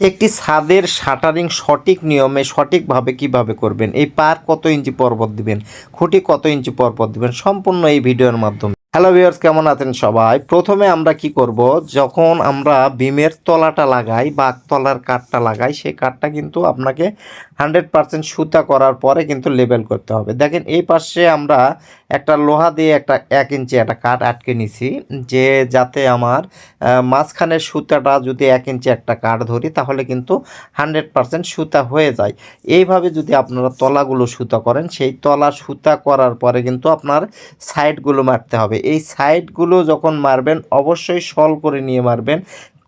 একটি ছাদের শাটারিং সঠিক নিয়মে সঠিকভাবে কীভাবে করবেন? এই পার কত ইঞ্চি পরপর দিবেন? খুঁটি কত ইঞ্চি পরপর দিবেন? সম্পূর্ণ এই ভিডিওর মাধ্যমে। হ্যালো ভিউয়ার্স কেমন আছেন সবাই? প্রথমে আমরা কি করব? যখন আমরা বিমের তলাটা লাগাই বা তলার কাঠটা লাগাই, সেই কাঠটা কিন্তু আপনাকে হান্ড্রেড পার্সেন্ট সুতা করার পরে কিন্তু লেবেল করতে হবে। দেখেন, এই পাশে আমরা একটা লোহা দিয়ে একটা এক ইঞ্চি একটা কাঠ আটকে নিছি, যে যাতে আমার মাঝখানের সুতাটা যদি এক ইঞ্চি একটা কাঠ ধরি, তাহলে কিন্তু হান্ড্রেড পার্সেন্ট সুতা হয়ে যায়। এইভাবে যদি আপনারা তলাগুলো সুতা করেন, সেই তলা সুতা করার পরে কিন্তু আপনার সাইডগুলো মারতে হবে। এই সাইডগুলো যখন মারবেন অবশ্যই সল করে নিয়ে মারবেন।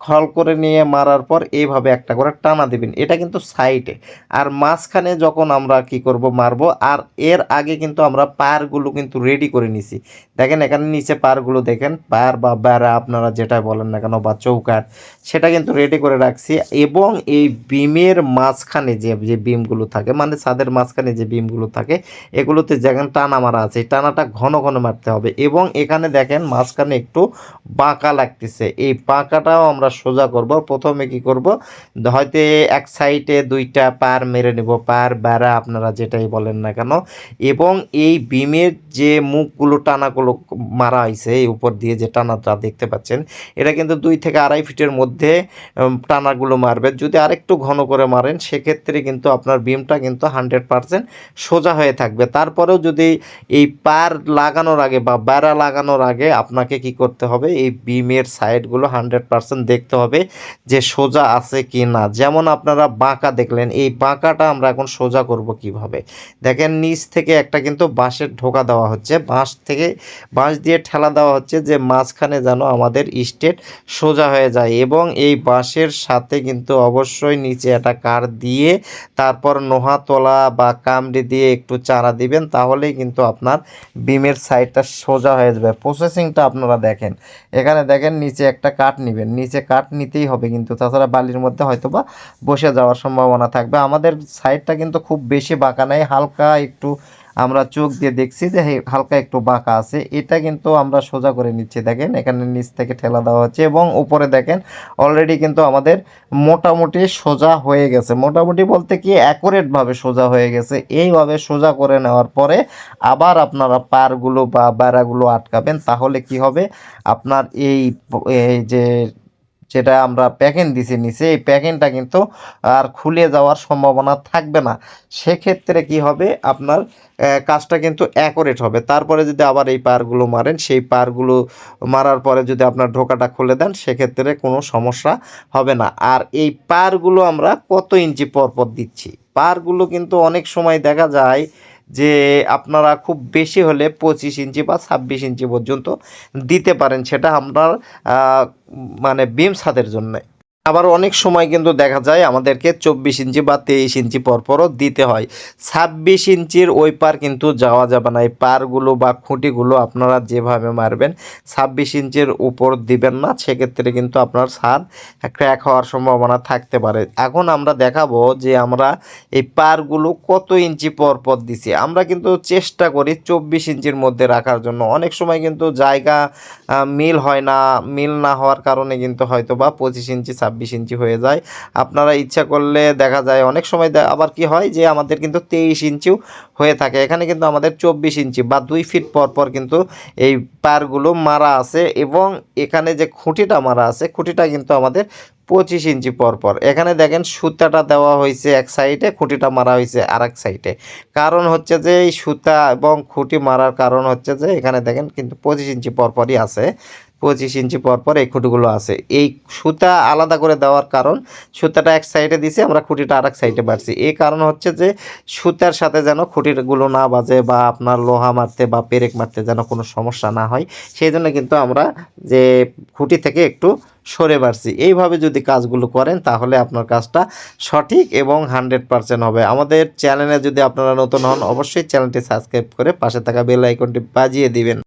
খল করে নিয়ে মারার পর এইভাবে একটা করে টানা দিবেন। এটা কিন্তু সাইডে। আর মাঝখানে যখন আমরা কি করব, মারবো, আর এর আগে কিন্তু আমরা পায়ারগুলো কিন্তু রেডি করে নিছি। দেখেন এখানে নিচে পায়ারগুলো দেখেন পায়ার বা বেড়া আপনারা যেটা বলেন না কেন, বা চৌকাট সেটা কিন্তু রেডি করে রাখছি। এবং এই বিমের মাঝখানে যে যে বিমগুলো থাকে মানে ছাদের মাঝখানে যে বিমগুলো থাকে, এগুলোতে যেখানে টানা মারা আছে টানাটা ঘন ঘন মারতে হবে। এবং এখানে দেখেন মাঝখানে একটু বাঁকা লাগতেছে। এই বাঁকাটাও আমরা সোজা করব। প্রথমে কি করব? হয়তো এক সাইডে দুইটা পার মেরে নেব, পার বেড়া আপনারা যেটাই বলেন না কেন। এবং এই বিমের যে মুখগুলো টানাগুলো মারা হয়েছে, এই উপর দিয়ে যে টানাটা দেখতে পাচ্ছেন, এটা কিন্তু দুই থেকে আড়াই ফিটের মধ্যে টানাগুলো মারবে। যদি আরেকটু ঘন করে মারেন, সেক্ষেত্রে কিন্তু আপনার বিমটা কিন্তু হান্ড্রেড পারসেন্ট সোজা হয়ে থাকবে। তারপরেও যদি এই পার লাগানোর আগে বা বেড়া লাগানোর আগে আপনাকে কি করতে হবে? এই বিমের সাইডগুলো হান্ড্রেড পারসেন্ট দেখতে হবে যে সোজা আছে কি না। যেমন আপনারা বাঁকা দেখলেন, এই বাঁকাটা আমরা এখন সোজা করব কীভাবে? দেখেন নিচ থেকে একটা কিন্তু বাঁশের ঢোকা দেওয়া হচ্ছে। বাঁশ থেকে বাঁশ দিয়ে ঠেলা দেওয়া হচ্ছে যে মাঝখানে যেন আমাদের স্টেট সোজা হয়ে যায় এবং এই বাঁশের সাথে কিন্তু অবশ্যই নিচে একটা কার দিয়ে তারপর নোহা তোলা বা কামড়ি দিয়ে একটু চারা দিবেন, তাহলেই কিন্তু আপনার বিমের সাইডটা সোজা হয়ে যাবে। প্রসেসিংটা আপনারা দেখেন। এখানে দেখেন নিচে একটা কাঠ নেবেন। নিচে কাঠ নিতেই হবে কিন্তু তাছাড়া বালির মধ্যে হয়তো বা বসে যাওয়ার সম্ভাবনা থাকবে। আমাদের সাইডটা কিন্তু খুব বেশি বাঁকা নাই, হালকা একটু আমরা চোখ দিয়ে দেখছি যে হালকা একটু বাঁকা আছে। এটা কিন্তু আমরা সোজা করে নিচ্ছি, দেখেন এখানে নিচ থেকে ঠেলা দেওয়া হচ্ছে এবং উপরে দেখেন অলরেডি কিন্তু আমাদের মোটামুটি সোজা হয়ে গেছে। মোটামুটি বলতে কি অ্যাকুরেটভাবে সোজা হয়ে গেছে। এইভাবে সোজা করে নেওয়ার পরে আবার আপনারা পারগুলো বা বেড়াগুলো আটকাবেন, তাহলে কি হবে? আপনার এই যে যেটা আমরা প্যাকেন দিছি নিচে, এই প্যাকেনটা কিন্তু আর খুলে যাওয়ার সম্ভাবনা থাকবে না। সেক্ষেত্রে কি হবে? আপনার কাজটা কিন্তু অ্যাকোরেট হবে। তারপরে যদি আবার এই পারগুলো মারেন, সেই পারগুলো মারার পরে যদি আপনার ঢোকাটা খুলে দেন, সেক্ষেত্রে কোনো সমস্যা হবে না। আর এই পারগুলো আমরা কত ইঞ্চি পর পর দিচ্ছি? পারগুলো কিন্তু অনেক সময় দেখা যায় যে আপনারা খুব বেশি হলে পঁচিশ ইঞ্চি বা ছাব্বিশ ইঞ্চি পর্যন্ত দিতে পারেন, সেটা আপনার মানে বিম ছাদের জন্যে। আবার অনেক সময় কিন্তু দেখা যায় আমাদেরকে চব্বিশ ইঞ্চি বা তেইশ ইঞ্চি পরপরও দিতে হয়। ছাব্বিশ ইঞ্চির ওই পার কিন্তু যাওয়া যাবে না। এই পারগুলো বা খুঁটিগুলো আপনারা যেভাবে মারবেন, ছাব্বিশ ইঞ্চির উপর দিবেন না, সেক্ষেত্রে কিন্তু আপনার সার ক্র্যাক হওয়ার সম্ভাবনা থাকতে পারে। এখন আমরা দেখাবো যে আমরা এই পারগুলো কত ইঞ্চি পর পর দিছি। আমরা কিন্তু চেষ্টা করি চব্বিশ ইঞ্চির মধ্যে রাখার জন্য। অনেক সময় কিন্তু জায়গা মিল হয় না, মিল না হওয়ার কারণে কিন্তু হয়তো বা পঁচিশ ইঞ্চি ইঞ্চি হয়ে যায়। আপনারা ইচ্ছা করলে দেখা যায় অনেক সময় আবার কি হয় যে আমাদের কিন্তু তেইশ ইঞ্চিও হয়ে থাকে। এখানে কিন্তু আমাদের চব্বিশ ইঞ্চি বা দুই ফিট পর পর কিন্তু এই পারগুলো মারা আছে এবং এখানে যে খুঁটিটা মারা আছে, খুঁটিটা কিন্তু আমাদের পঁচিশ ইঞ্চি পর পর। এখানে দেখেন সুতাটা দেওয়া হয়েছে এক সাইডে, খুঁটিটা মারা হয়েছে আর এক সাইডে। কারণ হচ্ছে যে এই সুতা এবং খুঁটি মারার কারণ হচ্ছে যে এখানে দেখেন কিন্তু পঁচিশ ইঞ্চি পরপরই আছে। পঁচিশ ইঞ্চি পর পর এই খুঁটিগুলো আছে। এই সুতা আলাদা করে দেওয়ার কারণ সুতাটা এক সাইডে দিছি, আমরা খুঁটিটা আর এক সাইডে বাড়ছি। এই কারণ হচ্ছে যে সুতার সাথে যেন খুঁটিগুলো না বাজে বা আপনার লোহা মারতে বা পেরেক মারতে যেন কোনো সমস্যা না হয়, সেই জন্য কিন্তু আমরা যে খুঁটি থেকে একটু সরে বাড়ছি। এইভাবে যদি কাজগুলো করেন, তাহলে আপনার কাজটা সঠিক এবং হান্ড্রেড পারসেন্ট হবে। আমাদের চ্যানেলে যদি আপনারা নতুন হন, অবশ্যই চ্যানেলটি সাবস্ক্রাইব করে পাশে থাকা বেল আইকনটি বাজিয়ে দিবেন।